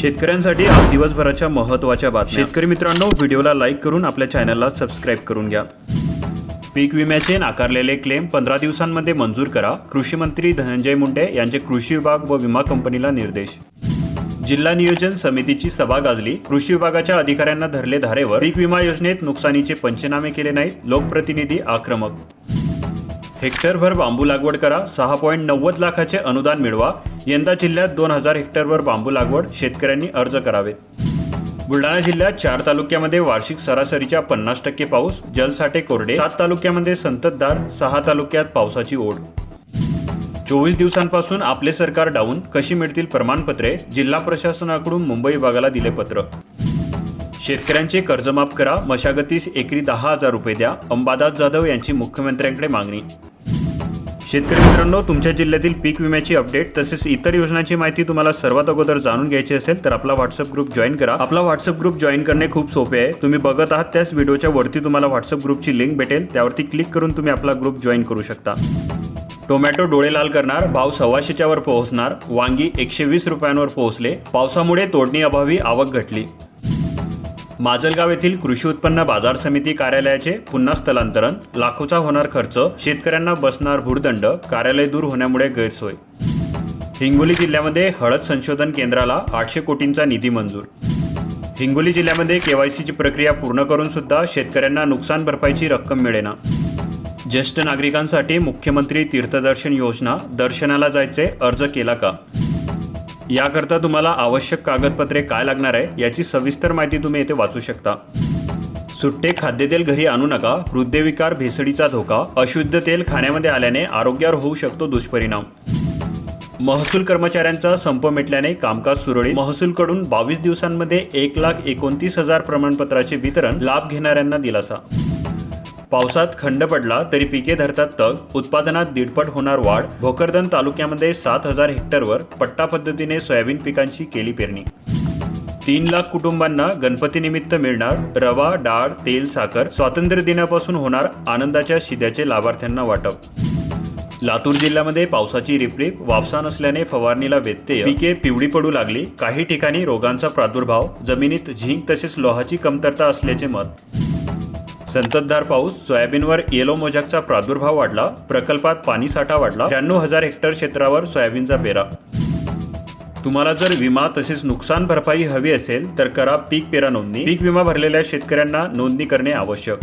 शेतकऱ्यांसाठी आज दिवसभराच्या महत्त्वाच्या बातम्या. शेतकरी मित्रांनो व्हिडिओला लाईक करून आपल्या चॅनलला सबस्क्राईब करून घ्या. पीक विम्याचे नाकारलेले क्लेम पंधरा दिवसांमध्ये मंजूर करा. कृषी मंत्री धनंजय मुंडे यांचे कृषी विभाग व विमा कंपनीला निर्देश. जिल्हा नियोजन समितीची सभा गाजली. कृषी विभागाच्या अधिकाऱ्यांना धरले धारेवर पीक विमा योजनेत नुकसानीचे पंचनामे केले नाहीत. लोकप्रतिनिधी आक्रमक हेक्टरभर बांबू लागवड करा सहा पॉईंट नव्वद लाखाचे अनुदान मिळवा. यंदा जिल्ह्यात दोन हजार हेक्टरवर बांबू लागवड शेतकऱ्यांनी अर्ज करावेत बुलढाणा जिल्ह्यात चार तालुक्यामध्ये वार्षिक सरासरीच्या पन्नास टक्के पाऊस जलसाठे कोरडे सात तालुक्यामध्ये संततधार सहा तालुक्यात पावसाची ओढ. चोवीस दिवसांपासून आपले सरकार डाऊन कशी मिळतील प्रमाणपत्रे जिल्हा प्रशासनाकडून मुंबई विभागाला दिले पत्र. शेतकऱ्यांचे कर्जमाफ करा मशागतीस एकरी दहा हजार रुपये द्या अंबादास जाधव यांची मुख्यमंत्र्यांकडे मागणी. शेतकरी मित्रांनो तुमच्या जिल्ह्यातील पीक विम्याची अपडेट तसेच इतर योजनांची माहिती तुम्हाला सर्वात अगोदर जाणून घ्यायची असेल तर आपला व्हॉट्सअप ग्रुप जॉईन करा. आपला व्हॉट्सअप ग्रुप जॉईन करणे खूप सोपे आहे. तुम्ही बघत आहात त्याच व्हिडिओच्या वरती तुम्हाला व्हॉट्सअप ग्रुपची लिंक भेटेल. त्यावरती क्लिक करून तुम्ही आपला ग्रुप जॉईन करू शकता. टोमॅटो डोळे लाल करणार भाव सव्वाशेच्या वर पोहोचणार वांगी एकशे वीस रुपयांवर पोहोचले. पावसामुळे तोडणी अभावी आवक घटली. माजलगाव येथील कृषी उत्पन्न बाजार समिती कार्यालयाचे पुन्हा स्थलांतरण लाखोचा होणार खर्च शेतकऱ्यांना बसणार भूर्दंड कार्यालय दूर होण्यामुळे गैरसोय. हिंगोली जिल्ह्यामध्ये हळद संशोधन केंद्राला आठशे कोटींचा निधी मंजूर. हिंगोली जिल्ह्यामध्ये केवायसीची प्रक्रिया पूर्ण करून सुद्धा शेतकऱ्यांना नुकसान भरपाईची रक्कम मिळेना. ज्येष्ठ नागरिकांसाठी मुख्यमंत्री तीर्थदर्शन योजना दर्शनाला जायचे अर्ज केला का? याकरता तुम्हाला आवश्यक कागदपत्रे काय लागणार आहे याची सविस्तर माहिती तुम्ही येथे वाचू शकता. सुट्टे खाद्यतेल घरी आणू नका हृदयविकार भेसडीचा धोका अशुद्ध तेल खाण्यामध्ये आल्याने आरोग्यावर होऊ शकतो दुष्परिणाम. महसूल कर्मचाऱ्यांचा संप मिटल्याने कामकाज सुरळीत. महसूलकडून बावीस दिवसांमध्ये एक लाख एकोणतीस हजार प्रमाणपत्राचे वितरण लाभ घेणाऱ्यांना दिलासा. पावसात खंड पडला तरी पिके धरतात तग. उत्पादनात दीडपट होणार वाढ. भोकरदन तालुक्यामध्ये सात हजार हेक्टरवर पट्टा पद्धतीने सोयाबीन पिकांची केली पेरणी. तीन लाख कुटुंबांना गणपतीनिमित्त मिळणार रवा डाळ तेल साखर. स्वातंत्र्य दिनापासून होणार आनंदाच्या शिद्याचे लाभार्थ्यांना वाटप. लातूर जिल्ह्यामध्ये पावसाची रिपरिप. वापसा नसल्याने फवारणीला व्यत्यय. पिके पिवळी पडू लागली. काही ठिकाणी रोगांचा प्रादुर्भाव. जमिनीत झिंक तसेच लोहाची कमतरता असल्याचे मत. संततधार पाऊस सोयाबीनवर येलो मोजॅकचा प्रादुर्भाव वाढला प्रकल्पात पाणी साठा वाढला त्र्याण्णव हजार हेक्टर क्षेत्रावर सोयाबीनचा पेरा. तुम्हाला जर विमा तसेच नुकसान भरपाई हवी असेल तर करा पीक पेरा नोंदणी. पीक विमा भरलेल्या शेतकऱ्यांना नोंदणी करणे आवश्यक.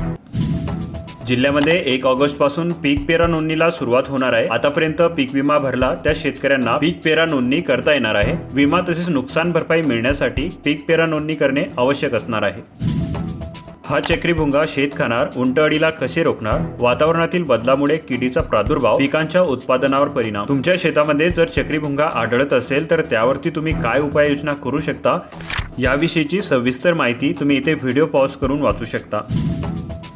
जिल्ह्यामध्ये एक ऑगस्टपासून पीक पेरा नोंदणीला सुरुवात होणार आहे. आतापर्यंत पीक विमा भरला त्या शेतकऱ्यांना पीक पेरा नोंदणी करता येणार आहे. विमा तसेच नुकसान भरपाई मिळण्यासाठी पीक पेरा नोंदणी करणे आवश्यक असणार आहे. हा चक्रीभुंगा शेत खाणार उंटअडीला कसे रोखणार? वातावरणातील बदलामुळे किडीचा प्रादुर्भाव पिकांच्या उत्पादनावर परिणाम. तुमच्या शेतामध्ये जर चक्रीभुंगा आढळत असेल तर त्यावरती तुम्ही काय उपाययोजना करू शकता? याविषयीची सविस्तर माहिती तुम्ही इथे व्हिडिओ पॉज करून वाचू शकता.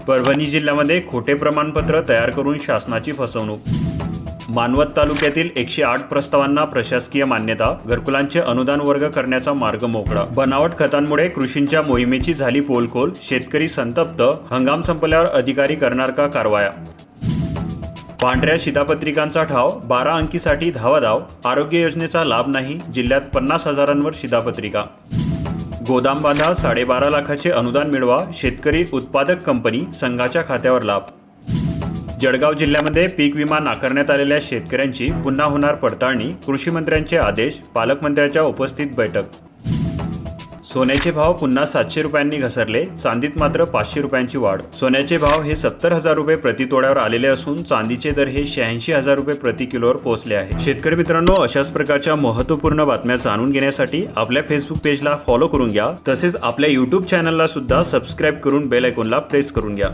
परभणी जिल्ह्यामध्ये खोटे प्रमाणपत्र तयार करून शासनाची फसवणूक मानवत तालुक्यातील एकशे आठ प्रस्तावांना प्रशासकीय मान्यता घरकुलांचे अनुदान वर्ग करण्याचा मार्ग मोकळा. बनावट खतांमुळे कृषींच्या मोहिमेची झाली पोलखोल शेतकरी संतप्त हंगाम संपल्यावर अधिकारी करणार का कारवाया? पांढऱ्या शिधापत्रिकांचा ठाव बारा अंकीसाठी धावाधाव आरोग्य योजनेचा लाभ नाही जिल्ह्यात पन्नास हजारांवर शिधापत्रिका. गोदाम बांधा साडेबारा लाखाचे अनुदान मिळवा शेतकरी उत्पादक कंपनी संघाच्या खात्यावर लाभ. जळगाव जिल्ह्यामध्ये पीक विमा नाकारण्यात आलेल्या शेतकऱ्यांची पुन्हा होणार पडताळणी कृषी मंत्र्यांचे आदेश पालकमंत्र्यांच्या उपस्थित बैठक. सोन्याचे भाव पुन्हा सातशे रुपयांनी घसरले चांदीत मात्र पाचशे रुपयांची वाढ. सोन्याचे भाव हे सत्तर हजार रुपये प्रति तोड्यावर आलेले असून चांदीचे दर हे शहाऐंशी हजार रुपये प्रति किलोवर पोहोचले आहे. शेतकरी मित्रांनो अशाच प्रकारच्या महत्त्वपूर्ण बातम्या जाणून घेण्यासाठी आपल्या फेसबुक पेजला फॉलो करून घ्या. तसेच आपल्या युट्यूब चॅनलला सुद्धा सबस्क्राईब करून बेल आयकॉनला प्रेस करून घ्या.